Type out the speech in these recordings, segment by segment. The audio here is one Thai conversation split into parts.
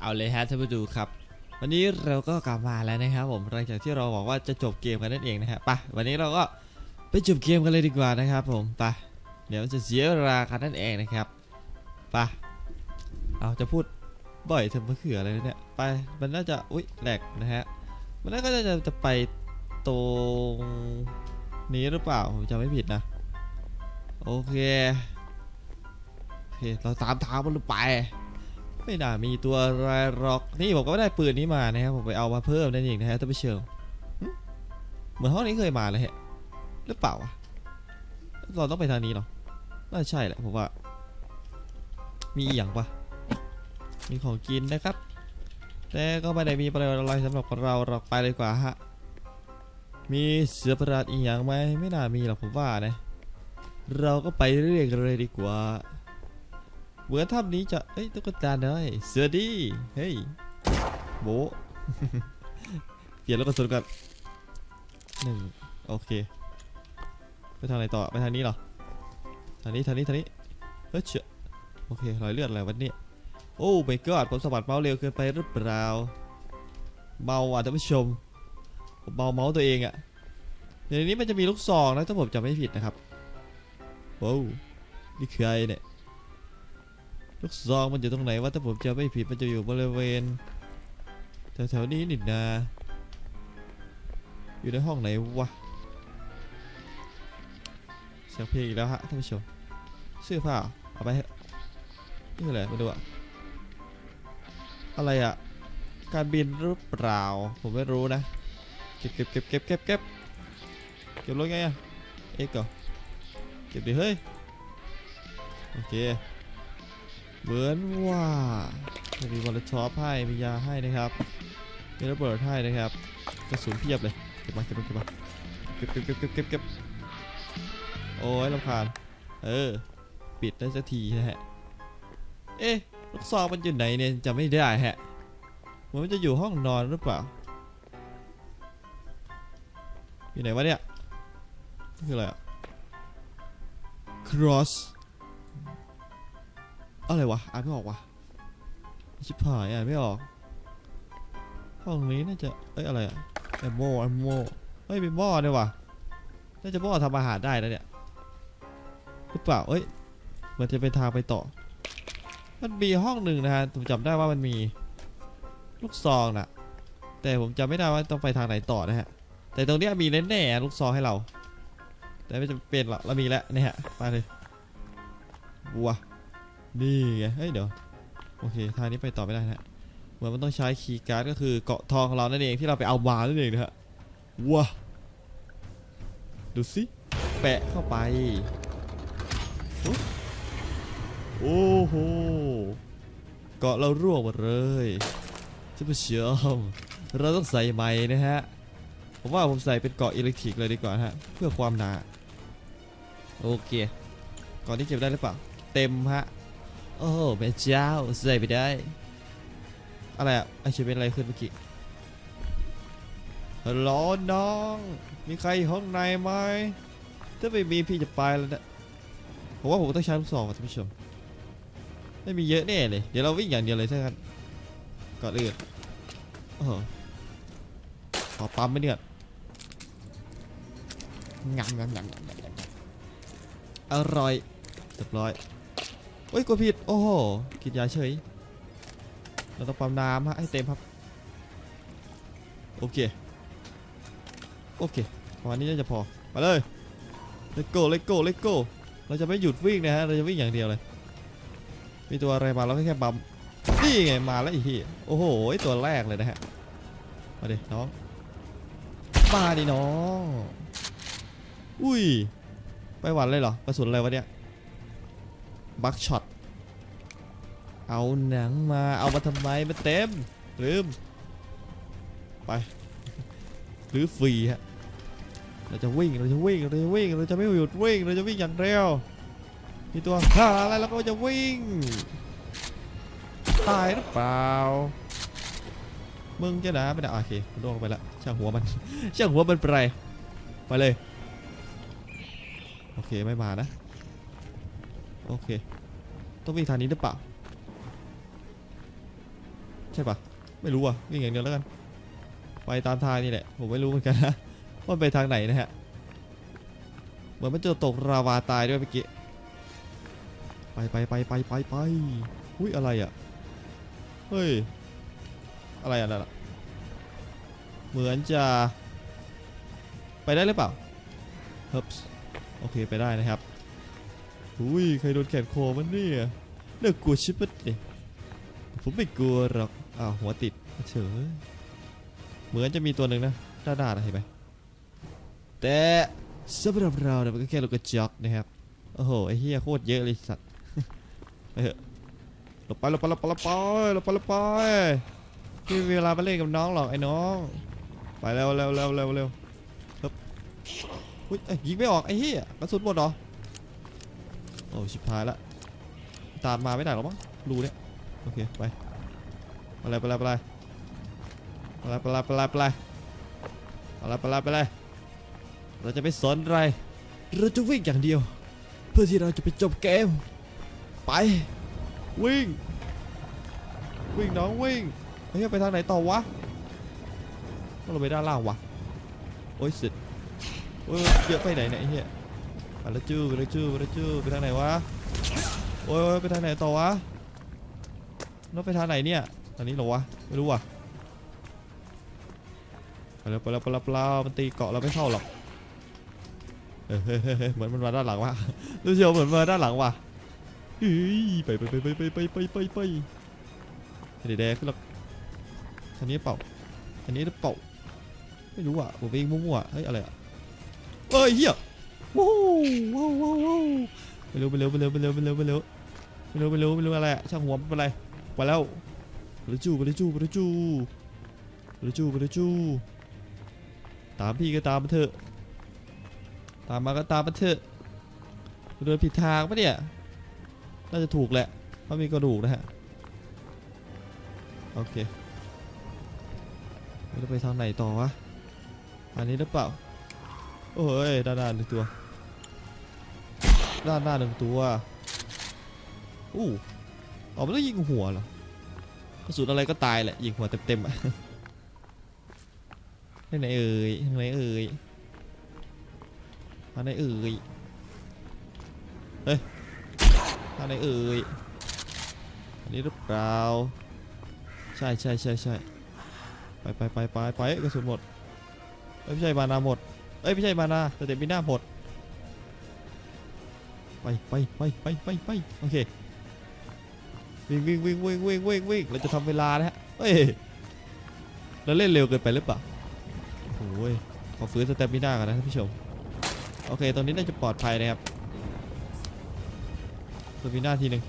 เอาเลยฮะท่านผู้ดูครับ วันนี้เราก็กลับมาแล้วนะครับผมหลังจากที่เราบอกว่าจะจบเกมกันนั่นเองนะฮะไปวันนี้เราก็ไปจบเกมกันเลยดีกว่านะครับ ผมไปเดี๋ยวจะเสียเวลากันนั่นเองนะครับไปเอาจะพูดบ่อยเธอมะเขืออะไรเนี่ยไปมันน่าจะอุ้ยแหลกนะฮะมันน่าก็จะจะไปตรงนี้หรือเปล่าผมจำไม่ผิดนะโอเคโอเคเราตามทางมันไป ไม่น่ามีตัวอะไรหรอกนี่ผมก็ได้ปืนนี้มานะครับผมไปเอามาเพิ่มนั่นเองนะฮะท่านผู้ชมเหมือนห้องนี้เคยมาเลยฮะหรือเปล่าวะเราต้องไปทางนี้เหรอน่าใช่แหละผมว่า มีอย่างปะมีของกินนะครับ แต่ก็ไม่ได้มีประโยชน์อะไรสำหรับเราเราไปเลยกว่าฮะมีเสือประหลาดอีกอย่างไหมไม่น่ามีหรอกผมว่านะเราก็ไปเรื่อยๆเลยดีกว่า เหมือนถ้ำนี้จะ เอ้ยตุ๊กตาน้อยเสือดีเฮ้ยโบเปลี่ยนแล้วก็สุดกันหนึ่งโอเค ไปทางไหนต่อ ไปทางนี้เหรอ ทางนี้ ทางนี้ ทางนี้ เฮ้ยเชื่อโอเค รอยเลือดอะไรวันนี้ โอ้ไม่กอดผมสะบัดเมาส์เร็วเกินไปหรือเปล่า เมาอะท่านผู้ชม ผมเมาเมาส์ตัวเองอะในนี้มันจะมีลูกซองนะถ้าผมจำไม่ผิดนะครับโว้วนี่คืออะไรเนี่ย ลูกซองมันอยู่ตรงไหนวะถ้าผมจะไม่ผิดมันจะอยู่บริเวณแถวๆนี้นี่นาอยู่ในห้องไหนวะเสียงเพลงอีกแล้วฮะท่านผู้ชมเสื้อผ้าเอาไปเถอะนี่คืออะไรมาดูอะอะไรอะการบินหรือเปล่า ผมไม่รู้นะเก็บเก็บเก็บเก็บเก็บเก็บเก็บรถไงอะเอ็กซ์เหรอเก็บดิเฮ้ยโอเค เหมือนว่าจะมีวอลเลชอปให้มียาให้นะครับมีระเบิดให้นะครับกระสุนเพียบเลยเก็บมาเก็บมาเก็บมาเก็บเก็บเก็บเก็บเก็บเก็บโอ้ยลำคาญเออ ปิดได้สักทีนะฮะเอ๊ะลูกซองมันอยู่ไหนเนี่ยจำไม่ได้ฮะมันจะอยู่ห้องนอนหรือเปล่าอยู่ไหนวะเนี่ยคืออะไรอะ cross อะไรวะอ่านไม่ออกวะชิบหายอ่านไม่ออก ห้องนี้น่าจะเอ้ยอะไรอะแอมโมแอมโมเฮ้ยเป็นหม้อเนี่ยวะน่าจะหม้อทำอาหารได้นะเนี่ยหรือเปล่าเอ้ยมันจะเป็นทางไปต่อ มันมีห้องหนึ่งนะฮะผมจำได้ว่ามันมีลูกซองนะแต่ผมจำไม่ได้ว่าต้องไปทางไหนต่อนะฮะ แต่ตรงนี้มีแน่ๆลูกซองให้เรา แต่ไม่จำเป็นหรอกเรามีแล้วเนี่ยฮะไปเลยบัว นี่ไง เฮ้ยเดี๋ยว โอเค ทางนี้ไปต่อไม่ได้นะฮะเหมือนมันต้องใช้คีย์การ์ดก็คือเกาะทองของเรานั่นเองที่เราไปเอามานั่นเองนะฮะว้าดูสิ แปะเข้าไป โอ้โห เกาะเราร่วงหมดเลยท่านผู้ชมเราต้องใส่ใหม่นะฮะ ผมว่าผมใส่เป็นเกาะอิเล็กทริกเลยดีกว่าฮะ เพื่อความหนา โอเคกาะนี้เก็บได้หรือเปล่า เต็มฮะ โอ้โหแม่เจ้าใส่ไปได้ อะไรอะไอเชเป็นอะไรขึ้นเมื่อกี้ฮัลโหลน้อง มีใครอยู่ห้องในไหมถ้าไม่มีพี่จะไปแล้วนะผมว่าผมต้องใช้ลูกซองว่ะท่านผู้ชม ไม่มีเยอะแน่เลย เดี๋ยวเราวิ่งอย่างเดียวเลยถ้างั้นก่อนอื่นโอ้โหขอปั๊มไปเนี่ยงำงำงำงำงำงำอร่อยเรียบร้อย เฮ้ยกดผิด โอ้โหกินยาเฉย เราต้องปั๊มน้ำฮะให้เต็มครับ โอเค โอเคประมาณนี้น่าจะพอไปเลย let's go let's go let's go เราจะไม่หยุดวิ่งนะฮะ เราจะวิ่งอย่างเดียวเลย มีตัวอะไรมาเราก็แค่บัมนี่ไง มาแล้วอีกทีโอ้โห ตัวแรกเลยนะฮะ มาดิน้อง มาดิน้อง อุ้ย ไปหวันเลยเหรอกระสุนอะไรวะเนี่ย บักช็อต เอาหนังมาเอามาทำไมมันเต็ม ลืม ไปหรือฟรีฮะเราจะวิ่งเราจะวิ่งเราจะวิ่งเราจะไม่หยุดวิ่งเราจะวิ่งอย่างเร็วมีตัวฆ่าอะไรเราก็จะวิ่งตายหรือเปล่ามึงจะนะไม่ได้อะโอเคล่วงไปละช่างหัวมันช่างหัวมันไปไปเลยโอเคไม่มานะ โอเค ต้องวิ่งทางนี้หรือเปล่า ใช่ปะไม่รู้อะวิ่งอย่างเดียวแล้วกัน ไปตามทางนี่แหละ ผมไม่รู้เหมือนกันนะว่าไปทางไหนนะฮะ เหมือนมันจะตกราวาตายด้วยเมื่อกี้ ไปไปไปไปไปไปอุ้ยอะไรอะ เฮ้ย อะไรอะนั่นอะเหมือนจะไปได้หรือเปล่าเฮ้ยโอเค ไปได้นะครับ อุ้ยใครโดนแขนคอมันเนี่ยเลิกกลัวชิบะดิผมไม่กลัวหรอกอ้าวหัวติดเฉยเหมือนจะมีตัวหนึ่งนะด้านหน้านะเห็นไหมแต่สำหรับเราเนี่ยมันก็แค่ลูกกระจอกนะครับโอ้โหไอ้เหี้ยโคตรเยอะเลยสัตว์ไปเถอะหลบไปหลบไปหลบไปหลบไปหลบไปหลบไปไม่มีเวลาไปเล่นกับน้องหรอกไอ้น้อง ไปเร็วเร็วเร็วเร็วเร็วเอ้ยยิงไม่ออกไอ้เหี้ยกระสุนหมดเหรอ โอ้ชิบหายละ ตามมาไม่ได้หรอมั้งรูเนี่ย โอเค ไปไปเลยไปเลยไปเลยไปเลยไปเลยไปเลยไปเลยไปเลยไปเลยไปเลยเราจะไม่สนอะไร เราจะวิ่งอย่างเดียว เพื่อที่เราจะไปจบเกม ไป วิ่ง วิ่งน้องวิ่งเฮ้ยไปทางไหนต่อวะต้องลงไปด้านล่างวะโอ้ยสุดโอ้ยเยอะไปไหนเนี่ยไอ้เหี้ย ไปแล้วจู้อไปแล้วจู้อไปแล้วจู้อไปทางไหนวะโอ้ยไปทางไหนต่อวะแล้วไปทางไหนเนี่ยทางนี้หรอวะไม่รู้ว่ะไปแล้วไปแล้วไปแล้วไปแล้วมันตีเกาะเราไม่เข้าหรอกเฮ้ยเฮ้ยเฮ้ยเหมือนมันมาด้านหลังวะดูเชียวเหมือนมาด้านหลังว่ะเฮ้ยไปไปไปไปไปไปไปไปไปแดกขึ้นหรอกทางนี้เปล่าทางนี้หรือเปล่าไม่รู้อะผมเองมั่วๆเฮ้ยอะไรอะเอ้ยเฮีย ว้าวว้าวว้าวไปเร็วไปเร็วไปเร็วไปเร็วไปเร็วไปเร็วไปเร็วไปเร็วไปเร็วอะไรอะช่างหัวไม่เป็นไรไปแล้วไปเลยจู้ไปเลยจู้ไปเลยจู้ไปเลยจู้ไปเลยจู้ตามพี่ก็ตามมาเถอะ ตามมาก็ตามมาเถอะเดินผิดทางปะเนี่ย น่าจะถูกแหละ เพราะมีกระดูกนะฮะ โอเคเราจะไปทางไหนต่อวะ อันนี้หรือเปล่า โอ้ยด้านหน้าหนึ่งตัว ด้านหน้าหนึ่งตัว อู้อ๋อมันต้องยิงหัวเหรอกระสุนอะไรก็ตายแหละ ยิงหัวเต็มๆอะทางไหนเอ่ยทางไหนเอ่ยทางไหนเอ่ยเฮ้ยทางไหนเอ่ยอันนี้หรือเปล่า ใช่ใช่ใช่ใช่ไปไปไปไปไปกระสุนหมดเอ้ยไม่ใช่มานาหมด เอ้ยไม่ใช่มานาแต่เต็มมีหน้าหมด ไปไปไปไปไปไปโอเควิ่งวิ่งวิ่งวิ่งวิ่งวิ่งวิ่งเราจะทำเวลานะฮะเฮ้ยเราเล่นเร็วเกินไปหรือเปล่าโอ้ยขอฟื้นสเตมิน่ากันนะท่านผู้ชมโอเคตรงนี้น่าจะปลอดภัยนะครับสเตมิน่าทีหนึ่ง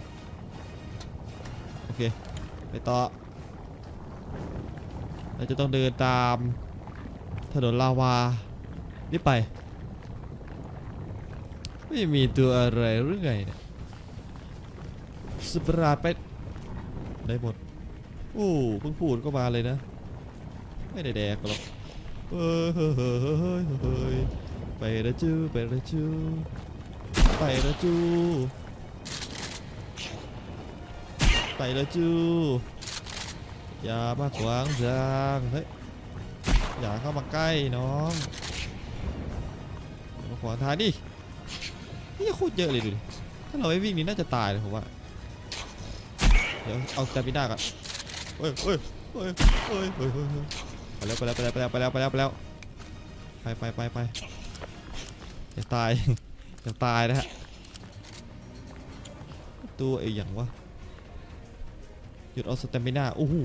โอเคไปต่อเราจะต้องเดินตามถนนลาวานี่ไป ไม่มีตัวอะไรหรือไงเนี่ยสปราดไปได้หมดโอ้เพิ่งพูดก็มาเลยนะ ไม่ได้แดกหรอกเฮ้ยเฮ้ยเฮ้ยเฮ้ยเฮ้ยไปละจูไปละจูไปละจูไปละจูอย่ามาขวางทางเฮ้ยอย่าเข้ามาใกล้น้องมาขวางทางดิ นี่โคตรเยอะเลยดูดิถ้าเราไม่วิ่งนี่น่าจะตายเลยผมว่า เดี๋ยวเอาจามิน่าก่อนเฮ้ยเฮ้ยเฮ้ยเฮ้ยเฮ้ยไปแล้วไปแล้วไปแล้วไปแล้วไปแล้วไปแล้วไปไปไปไปอย่าตายอย่าตายนะฮะตัวไอ้อย่างวะหยุดเอาสเตมิน่าโอ้โห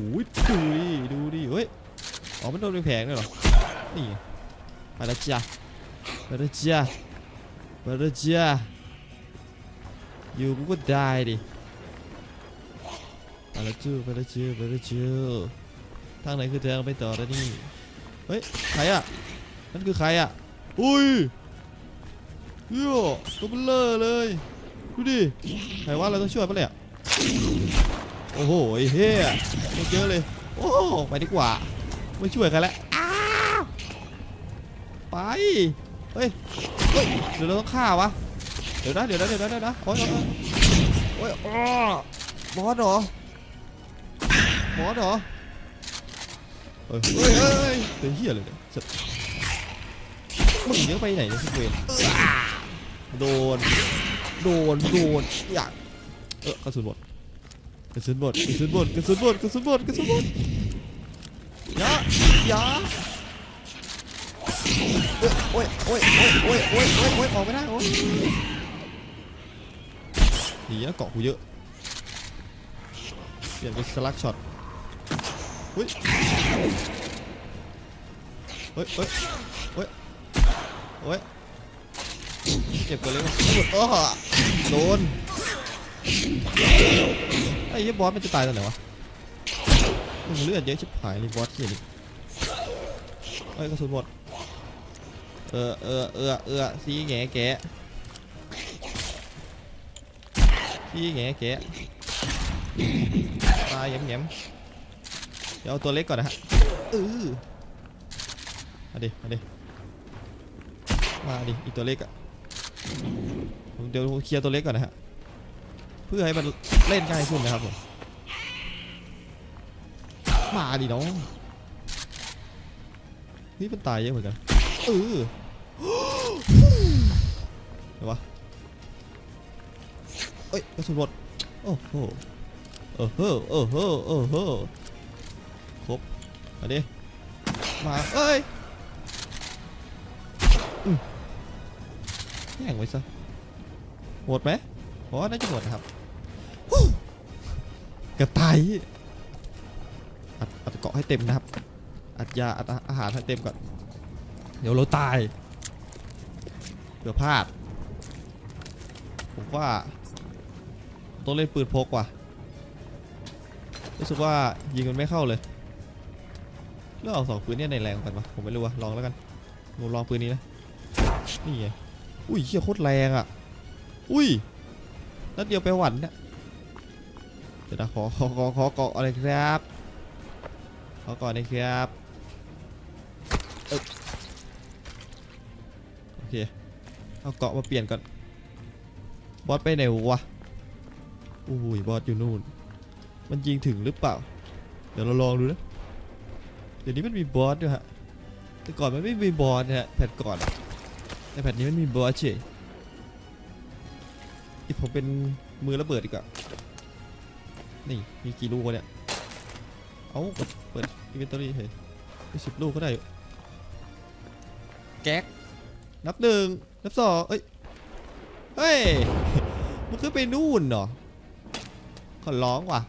ดูดิดูดิเฮ้ยอ๋อมันโดนเป็นแผงด้วยเหรอนี่ไปแล้วจ้ะไปแล้วจ้า ไปแล้วจ้าอยู่กูก็ได้ดิไปแล้วจู้ไปแล้วจู้ไปแล้วจู้ทางไหนคือทางไปต่อแล้วนี่ เฮ้ย ใครอะ นั่นคือใครอะ อุ้ยโย่ตัวเบลอเลย ดูดิ ใครว่าเราต้องช่วยปะเนี่ยโอ้โห้เฮียไม่เยอเลย โอ้ไปดีกว่า ไม่ช่วยกันแล้วไป เฮ้ยเฮ้ยเดี๋ยวเราต้องฆ่าวะเดี๋ยวนะเดี๋ยวนะเดี๋ยวนะเดี๋ยวนะโอ้ยโอ้ยอ้อบอสเหรอบอสเหรอเฮ้ยเฮ้ยเฮ้ยเป็นเหี้ยเลยเนี่ยสัตว์มึงเยอะไปไหนเนี่ยทุกเวรโดน โดน โดน อยาก เออกระสุนหมดกระสุนหมดกระสุนหมดกระสุนหมดกระสุนหมดกระสุนหมดยาอยา โอ้ยโอ้ยโอ้ยโอ้ยโอ้ยโอ้ยออกไม่ได้โอ้ยหนีนะเกาะกูเยอะเปลี่ยนเป็นสลักช็อตเฮ้ยเฮ้ยเฮ้ยเฮ้ยเฮ้ยเก็บตัวเล็กมาหมดอ้โดนไอ้เหี้ยบอสมันจะตายตอนไหนวะมึงเลือดเยอะชิบหายเลยบอสเหี้ยนี่เฮ้ยกระสุนหมด เออเออเออเออซีแงแกะซีแงแกะตายแย้มๆเดี๋ยวเอาตัวเล็กก่อนนะฮะเออมาดิมาดิมาดิอีกตัวเล็กอะผมเดี๋ยวเคลียร์ตัวเล็กก่อนนะฮะเพื่อให้มันเล่นง่ายขึ้นนะครับผมมาดิน้องนี่มันตายเยอะเหมือนกัน เออเดี๋ยววะเอ้ยกระสุนหมดโอ้โหเออเฮ้อเออเฮ้อเออเฮ้อครบมาดิมาเอ้ยแย่งไว้ซะหมดไหมเพราะว่าน่าจะหมดนะครับกือบตายอัดอัดเกาะให้เต็มนะครับ อัดยาอัดอาหารให้เต็มก่อน เดี๋ยวเราตายเกือพลาด ผมว่าต้องเล่นปืนพกว่ะ รู้สึกว่ายิงมันไม่เข้าเลยเลือกเอาสองปืนเนี่ยในแรงกันวะผมไม่รู้วะลองแล้วกันผมลองปืนนี้นะ นี่ไง อุ้ยเชี่ยโคตรแรงอะ อุ้ยนัดเดียวไปหวันเนี่ยเดี๋ยวนะขอขอขอขอเกาะอะไรครับ ขอก่อนนะครับ เอ้ยโอเอาเกาะมาเปลี่ยนก่อน บอสไปไหนวะอุ้ยบอสอยู่นู่น มันยิงถึงหรือเปล่า เดี๋ยวเราลองดูนะ เดี๋ยวนี้มันมีบอสด้วยฮะ แต่ก่อนมันไม่มีบอสนะฮะแพทก่อนแต่แพทนี้มันมีบอสเฉยที่ผมเป็นมือระเบิดดีกว่า นี่มีกี่ลูกวะเนี่ย เอาเปิดอินเวนทอรี่เฮ้ยสิบลูกก็ได้ แก๊ก นับหนึ่งนับสองเอ้ย เฮ้ย มันขึ้นไปนู่นเหรอ ขอร้องว่ะ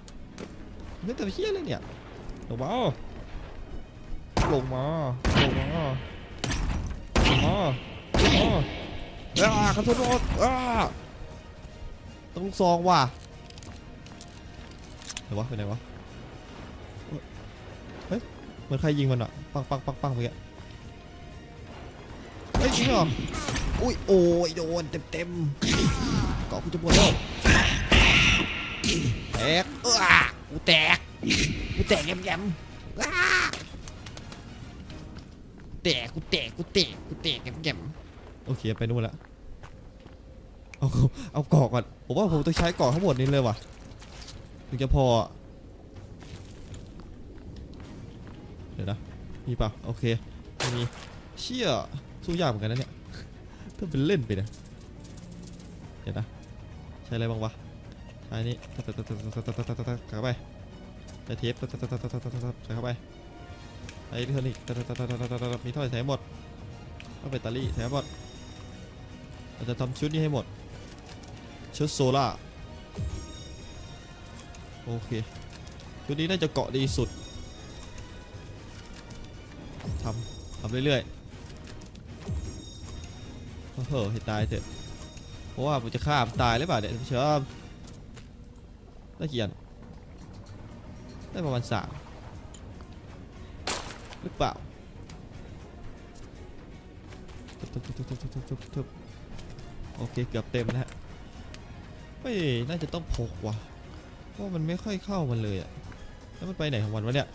มันแต่เฮี้ยเลยเนี่ยลงมาลงมาลงมาลงมาลงมาอ่าขอโทษขอโทษอ่าต้องลูกซองว่ะไหนวะไปไหนวะ เฮ้ย เหมือนใครยิงมันอะปังปังปังปังไปแก เฮ้ยจริงเหรออุ้ยโอ้ยโดนเต็มเต็มๆเกาะกูจะปวดแล้วแตกเออกูแตกกูแตกแยมแยมแตกกูแตกกูแตกกูแตกแยมแยมโอเคไปนู่นละเอาเอาเกาะก่อนผมว่าผมต้องใช้เกาะทั้งหมดนี้เลยว่ะถึงจะพอเดี๋ยวนะมีเปล่าโอเคไม่มีเชี่ย สู้ยากเหมือนกันนะเนี่ยถ้าเป็นเล่นไปนะเดี๋ยวนะใช้อะไรบ้างวะใช้นี้ตัดตัดตัดตัดตัดตัดตัดตัดเข้าไปใช้เทปตัดตัดตัดตัดตัดตัดตัดใส่เข้าไปใช้อิเล็กทรอนิกส์ตัดตัดตัดตัดตัดตัดตัดมีเท่าไหร่ใช้หมดเอาแบตเตอรี่ใช้หมดเราจะทำชุดนี้ให้หมดชุดโซล่าโอเคชุดนี้น่าจะเกาะดีสุดทำทำเรื่อยๆ โอ้โหให้ตายเถอะ เพราะว่าผมจะฆ่ามันตายหรือเปล่าเนี่ยท่านผู้ชมได้กี่อันได้ประมาณสามหรือเปล่าโอเคเกือบเต็มนะฮะเฮ้ยน่าจะต้องพกว่ะเพราะมันไม่ค่อยเข้ามันเลยอะแล้วมันไปไหนของมันวะเนี่ย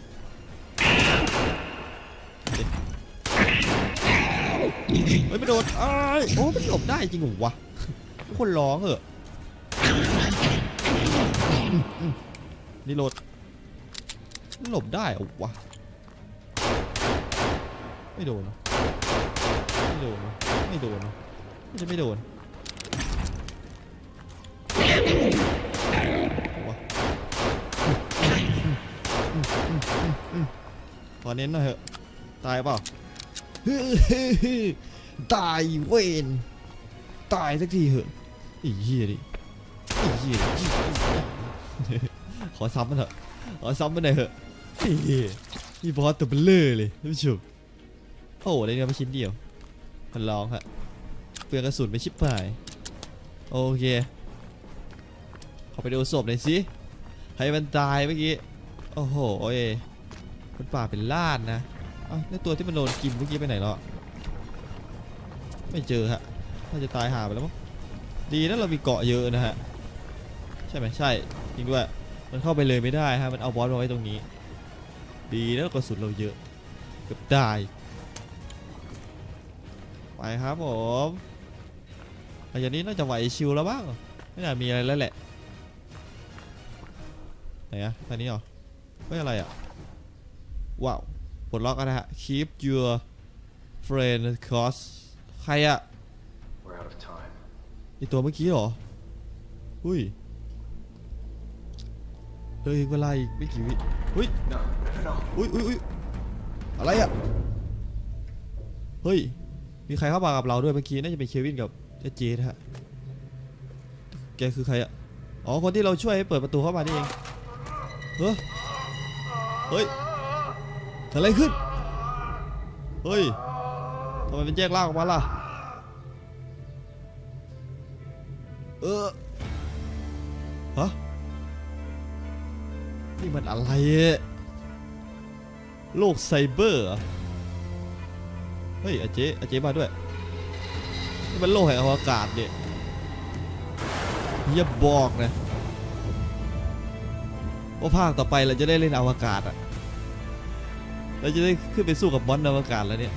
เฮ้ยไม่โดนอ้ายโอ้มันหลบได้จริงเหรอวะคนร้องเหอะนี่โหลดหลบได้เหรอวะไม่โดนหรอไม่โดนหรอไม่โดนหรอไม่จะไม่โดนขอเน้นหน่อยเถอะตายเปล่า ตายเวนตายสักทีเหอะไอ้เหี้ยดิไอ้เหี้ยขอซ้ำมันเถอะขอซ้ำมันหน่อยเถอะไอ้เหี้ยนี่บอสตัวเบลเลอร์เลยท่านผู้ชมโอ้โหได้เนื้อไปชิ้นเดียวมันร้องฮะเปลืองกระสุนไปชิบหายโอเคขอไปดูศพหน่อยสิให้มันตายเมื่อกี้โอ้โหเอ้ยมันป่าเป็นล้านนะเอ้าแล้วตัวที่มันโดนกินเมื่อกี้ไปไหนแล้วอะ ไม่เจอฮะน่าจะตายหาไปแล้วมั้งดีนะเรามีเกาะเยอะนะฮะใช่ไหมใช่จริงด้วยมันเข้าไปเลยไม่ได้ฮะมันเอาบอสมาไว้ตรงนี้ ดีแล้วกระสุนเราเยอะเกือบได้ไปครับผมหลังจากนี้น่าจะไหวชิวแล้วบ้างไม่น่ามีอะไรแล้วแหละไหนอะอันนี้เหรอไม่อะไรอะว้าวปลดล็อกกันนะฮะ keep your friend close ใครอะ We're out of time. ไอตัวเมื่อกี้เหรอ อุ้ยเหลยเวลาอีกไม่กี่วิอุ้ย No, no, no, no. อุ้ยอุ้ยอุ้ยอะไรอะเฮ้ย มีใครเข้ามากับเราด้วยเมื่อกี้ น่าจะเป็นเควินกับเจเจนะฮะ แกคือใครอะอ๋อ คนที่เราช่วยให้เปิดประตูเข้ามานี่เอง เฮ้ย เฮ้ยเกิดอะไรขึ้น เฮ้ย ทำไมเป็นแยกล่างออกมาล่ะ เออฮะนี่มันอะไรอะโลกไซเบอร์เหรอเฮ้ยอาเจอาเจมาด้วย นี่มันโลกแห่งอวกาศเนี่ยอย่าบอกนะว่าภาคต่อไปเราจะได้เล่นอวกาศอะเราจะได้ขึ้นไปสู้กับบอสอวกาศแล้วเนี่ย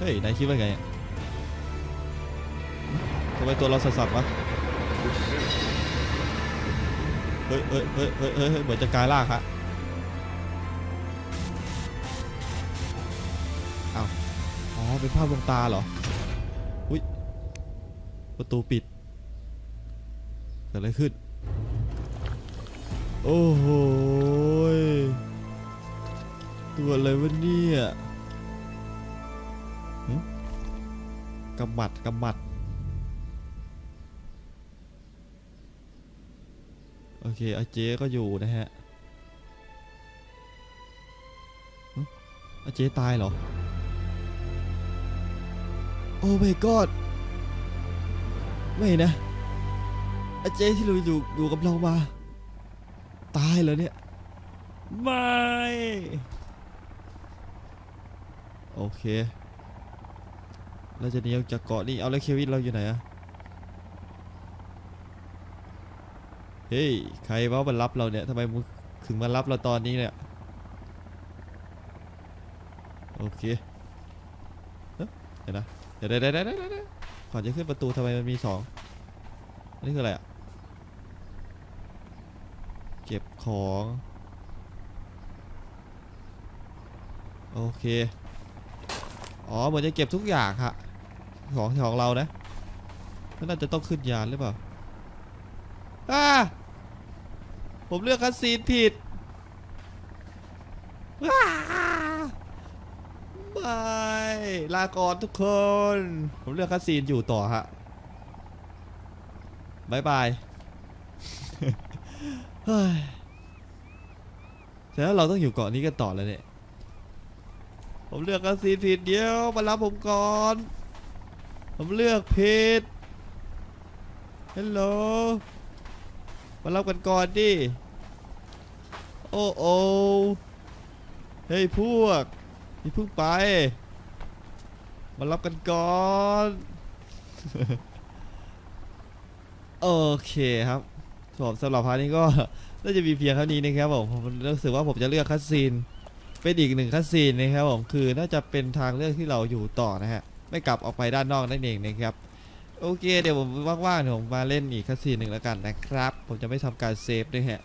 เฮ้ยนายคิดว่าไงทำไมตัวเราสั่นๆวะเฮ้ยเฮ้ยเฮ้ยเฮ้ยเฮ้ยเหมือนจะกลายร่างฮะอ้าอ๋อ เป็นภาพลวงตาเหรอ อุ้ยประตูปิด เกิดอะไรขึ้น โอ้โหตัวอะไรวะเนี่ย กำมัดกำมัด โอเคอาเจ๊ก็อยู่นะฮะอาเจ๊ตายเหรอ โอ้ my god ไม่นะอาเจ๊ที่เราอยู่อยู่กับเรามา ตายเหรอเนี่ย ไม่ โอเค เราจะหนีออกจากเกาะนี่เอาแล้วเควินเราอยู่ไหนอะเฮ้ยใครว่ามารับเราเนี่ยทำไมมึงถึงมารับเราตอนนี้เนี่ยโอเคเดี๋ยวนะเดี๋ยวเดี๋ยวเดี๋ยวเดี๋ยวเดี๋ยวก่อนจะขึ้นประตูทำไมมันมีสองอันนี้คืออะไรอะเก็บของโอเค อ๋อเหมือนจะเก็บทุกอย่างค่ะ ของของเรานะแล้วน่าจะต้องขึ้นยานหรือเปล่าอ่าผมเลือกคัสซีนผิดว้าไม่ลาก่อนทุกคน ผมเลือกคัสซีนอยู่ต่อฮะบายบายเฮ้ยแต่แล้วเราต้องอยู่เกาะนี้กันต่อแล้วเนี่ย ผมเลือกคัสซีนผิดเดียว มารับผมก่อน ผมเลือกผิดฮัลโหลมารับกันก่อนดิ โอ้โอเฮ้ยพวกนี่เพิ่งไป มารับกันก่อน โอเคครับผมสำหรับพาร์ทนี้ก็น่าจะมีเพียงเท่านี้นะครับผมผมรู้สึกว่าผมจะเลือกคัสซีนเป็นอีกหนึ่งคัสซีนนะครับผมคือน่าจะเป็นทางเลือกที่เราอยู่ต่อนะฮะ ไม่กลับออกไปด้านนอกนั่นเองนะครับโอเค เดี๋ยวผมว่างๆเดี๋ยวผมมาเล่นอีกคัสซีนหนึ่งแล้วกันนะครับ ผมจะไม่ทำการเซฟด้วยฮะ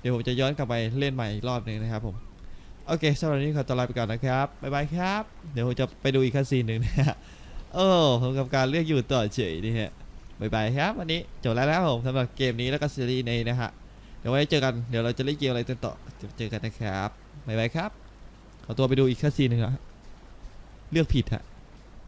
เดี๋ยวผมจะย้อนกลับไปเล่นใหม่อีกรอบหนึ่งนะครับผมโอเคสำหรับวันนี้ขอตัวลาไปก่อนนะครับบ๊ายบายครับ เดี๋ยวผมจะไปดูอีกคัสซีนหนึ่งนะฮะโอ้ผมกับการเลือกอยู่ต่อเฉยนี่ฮะบ๊ายบายครับ วันนี้จบแล้วนะครับผมสำหรับเกมนี้แล้วก็ซีรีส์นี้นะฮะเดี๋ยวไว้เจอกันเดี๋ยวเราจะเล่นเกมอะไรกันต่อเจอกันนะครับบ๊ายบายครับขอตัวไปดูอีกคัสซีนหนึ่งนะเลือกผิดฮะ